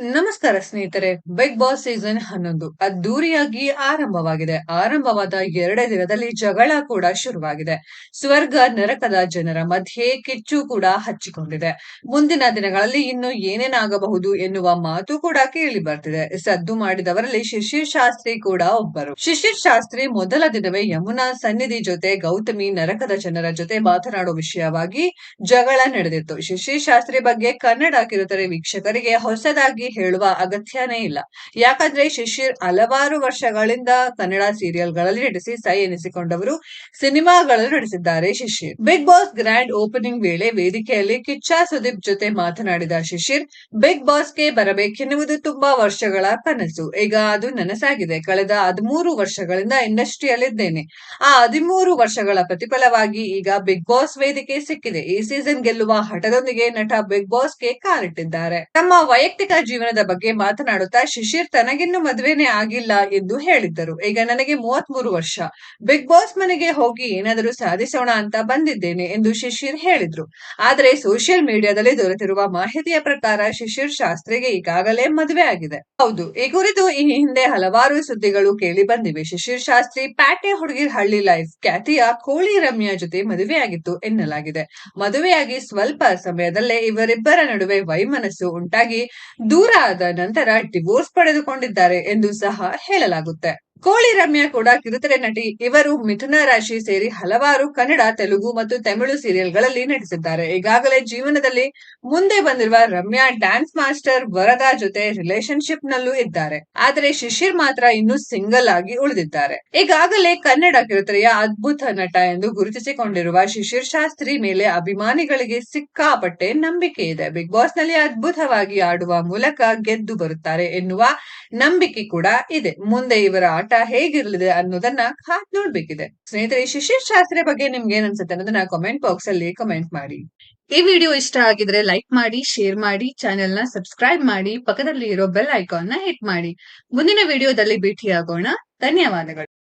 ನಮಸ್ಕಾರ ಸ್ನೇಹಿತರೆ big boss season ಹನ್ನೊಂದು. ಅದ್ದೂರಿಯಾಗಿ ಆರಂಭವಾಗಿದೆ. ಆರಂಭವಾದ ಎರಡೇ ದಿನದಲ್ಲಿ ಜಗಳ ಕೂಡ ಶುರುವಾಗಿದೆ. ಸ್ವರ್ಗ, ನರಕದ ಜನರ ಮಧ್ಯೆ ಕಿಚ್ಚು ಕೂಡ ಹಚ್ಚಿಕೊಂಡಿದೆ. ಮುಂದಿನ ದಿನಗಳಲ್ಲಿ ಇನ್ನು ಏನೇನಾಗಬಹುದು ಎನ್ನುವ ಮಾತು ಕೂಡ ಕೇಳಿ ಬರ್ತಿದೆ. ಸದ್ದು ಮಾಡಿದವರಲ್ಲಿ ಶಿಶಿರ್ ಶಾಸ್ತ್ರಿ ಕೂಡ ಒಬ್ಬರು. ಶಿಶಿರ್ ಶಾಸ್ತ್ರಿ ಮೊದಲ ದಿನವೇ ಯಮುನಾ ಸನ್ನಿಧಿ ಜೊತೆ, ಗೌತಮಿ, ನರಕದ ಜನರ ಜೊತೆ ಮಾತನಾಡುವ ವಿಷಯವಾಗಿ ಜಗಳ ನಡೆದಿತ್ತು. ಶಿಶಿರ್ ಶಾಸ್ತ್ರಿ ಬಗ್ಗೆ ಕನ್ನಡ ಕಿರುತೆರೆ ವೀಕ್ಷಕರಿಗೆ ಹೊಸದಾಗಿ ಹೇಳುವ ಅಗತ್ಯನೇ ಇಲ್ಲ. ಯಾಕಂದ್ರೆ ಶಿಶಿರ್ ಹಲವಾರು ವರ್ಷಗಳಿಂದ ಕನ್ನಡ ಸೀರಿಯಲ್ಗಳಲ್ಲಿ ನಟಿಸಿ ಸೈ ಎನಿಸಿಕೊಂಡವರು ಸಿನಿಮಾಗಳಲ್ಲಿ ನಟಿಸಿದ್ದಾರೆ Shishir Bigg Boss grand opening ವೇಳೆ ವೇದಿಕೆಯಲ್ಲಿ ಕಿಚ್ಚ ಸುದೀಪ್ ಜೊತೆ ಮಾತನಾಡಿದ ಶಿಶಿರ್ ಬಿಗ್ ಬಾಸ್ಗೆ ಬರಬೇಕೆನ್ನುವುದು ತುಂಬಾ ವರ್ಷಗಳ ಕನಸು. ಈಗ ಅದು ನನಸಾಗಿದೆ. ಕಳೆದ ಹದಿಮೂರು ವರ್ಷಗಳಿಂದ ಇಂಡಸ್ಟ್ರಿಯಲ್ಲಿದ್ದೇನೆ. ಆ ಹದಿಮೂರು ವರ್ಷಗಳ ಪ್ರತಿಫಲವಾಗಿ ಈಗ ಬಿಗ್ ಬಾಸ್ ವೇದಿಕೆ ಸಿಕ್ಕಿದೆ. ಈ ಸೀಸನ್ ಗೆಲ್ಲುವ ಹಠದೊಂದಿಗೆ ನಟ ಬಿಗ್ ಬಾಸ್ಗೆ ಕಾಲಿಟ್ಟಿದ್ದಾರೆ. ತಮ್ಮ ವೈಯಕ್ತಿಕ ಜೀವನದ ಬಗ್ಗೆ ಮಾತನಾಡುತ್ತಾ, ಶಿಶಿರ್ ತನಗಿನ್ನು ಮದುವೆನೇ ಆಗಿಲ್ಲ ಎಂದು ಹೇಳಿದ್ದರು. ಈಗ ನನಗೆ ಮೂವತ್ತ್ ಮೂರು ವರ್ಷ. ಬಿಗ್ ಬಾಸ್ ಮನೆಗೆ ಹೋಗಿ ಏನಾದರೂ ಸಾಧಿಸೋಣ ಅಂತ ಬಂದಿದ್ದೇನೆ ಎಂದು ಶಿಶಿರ್ ಹೇಳಿದ್ರು. ಆದರೆ ಸೋಷಿಯಲ್ ಮೀಡಿಯಾದಲ್ಲಿ ದೊರೆತಿರುವ ಮಾಹಿತಿಯ ಪ್ರಕಾರ ಶಿಶಿರ್ ಶಾಸ್ತ್ರಿಗೆ ಈಗಾಗಲೇ ಮದುವೆ ಆಗಿದೆ. ಹೌದು. ಈ ಕುರಿತು ಈ ಹಿಂದೆ ಹಲವಾರು ಸುದ್ದಿಗಳು ಕೇಳಿ ಬಂದಿವೆ. ಶಿಶಿರ್ ಶಾಸ್ತ್ರಿ ಪ್ಯಾಟೆ ಹುಡುಗಿರ್ ಹಳ್ಳಿ ಲೈಫ್ ಖ್ಯಾತಿಯ ಕೋಳಿ ರಮ್ಯಾ ಜೊತೆ ಮದುವೆಯಾಗಿತ್ತು ಎನ್ನಲಾಗಿದೆ. ಮದುವೆಯಾಗಿ ಸ್ವಲ್ಪ ಸಮಯದಲ್ಲೇ ಇವರಿಬ್ಬರ ನಡುವೆ ವೈಮನಸ್ಸು ಉಂಟಾಗಿ ದೂರ ಆದ ನಂತರ ಡಿವೋರ್ಸ್ ಪಡೆದುಕೊಂಡಿದ್ದಾರೆ ಎಂದು ಸಹ ಹೇಳಲಾಗುತ್ತೆ. ಕೋಳಿ ರಮ್ಯಾ ಕೂಡ ಕಿರುತೆರೆ ನಟಿ ಇವರು ಮಿಥುನ ರಾಶಿ ಸೇರಿ ಹಲವಾರು ಕನ್ನಡ, ತೆಲುಗು ಮತ್ತು ತಮಿಳು ಸೀರಿಯಲ್ಗಳಲ್ಲಿ ನಟಿಸಿದ್ದಾರೆ. ಈಗಾಗಲೇ ಜೀವನದಲ್ಲಿ ಮುಂದೆ ಬಂದಿರುವ ರಮ್ಯಾ ಡ್ಯಾನ್ಸ್ ಮಾಸ್ಟರ್ ವರದಾ ಜೊತೆ ರಿಲೇಶನ್ಶಿಪ್ ನಲ್ಲೂ ಇದ್ದಾರೆ. ಆದರೆ ಶಿಶಿರ್ ಮಾತ್ರ ಇನ್ನೂ ಸಿಂಗಲ್ ಆಗಿ ಉಳಿದಿದ್ದಾರೆ. ಈಗಾಗಲೇ ಕನ್ನಡ ಕಿರುತೆರೆಯ ಅದ್ಭುತ ನಟ ಎಂದು ಗುರುತಿಸಿಕೊಂಡಿರುವ ಶಿಶಿರ್ ಶಾಸ್ತ್ರಿ ಮೇಲೆ ಅಭಿಮಾನಿಗಳಿಗೆ ಸಿಕ್ಕಾಪಟ್ಟೆ ನಂಬಿಕೆ ಇದೆ. ಬಿಗ್ ಬಾಸ್ನಲ್ಲಿ ಅದ್ಭುತವಾಗಿ ಆಡುವ ಮೂಲಕ ಗೆದ್ದು ಬರುತ್ತಾರೆ ಎನ್ನುವ ನಂಬಿಕೆ ಕೂಡ ಇದೆ. ಮುಂದೆ ಇವರ ಹೇಗಿರಲಿದೆ ಅನ್ನೋದನ್ನ ಹಾಕ್ ನೋಡ್ಬೇಕಿದೆ. ಸ್ನೇಹಿತರೆ ಶಿಶಿರ್ ಶಾಸ್ತ್ರಿ ಬಗ್ಗೆ ನಿಮ್ಗೆ ಏನ್ ಅನ್ಸುತ್ತೆ ಅನ್ನೋದನ್ನ ಕಮೆಂಟ್ ಬಾಕ್ಸ್ ಅಲ್ಲಿ ಕಮೆಂಟ್ ಮಾಡಿ. ಈ ವಿಡಿಯೋ ಇಷ್ಟ ಆಗಿದ್ರೆ ಲೈಕ್ ಮಾಡಿ ಶೇರ್ ಮಾಡಿ ಚಾನೆಲ್ನ ಸಬ್ಸ್ಕ್ರೈಬ್ ಮಾಡಿ ಪಕ್ಕದಲ್ಲಿ ಇರೋ ಬೆಲ್ ಐಕಾನ್ನ ಹಿಟ್ ಮಾಡಿ. ಮುಂದಿನ ವಿಡಿಯೋದಲ್ಲಿ ಭೇಟಿಯಾಗೋಣ. ಧನ್ಯವಾದಗಳು.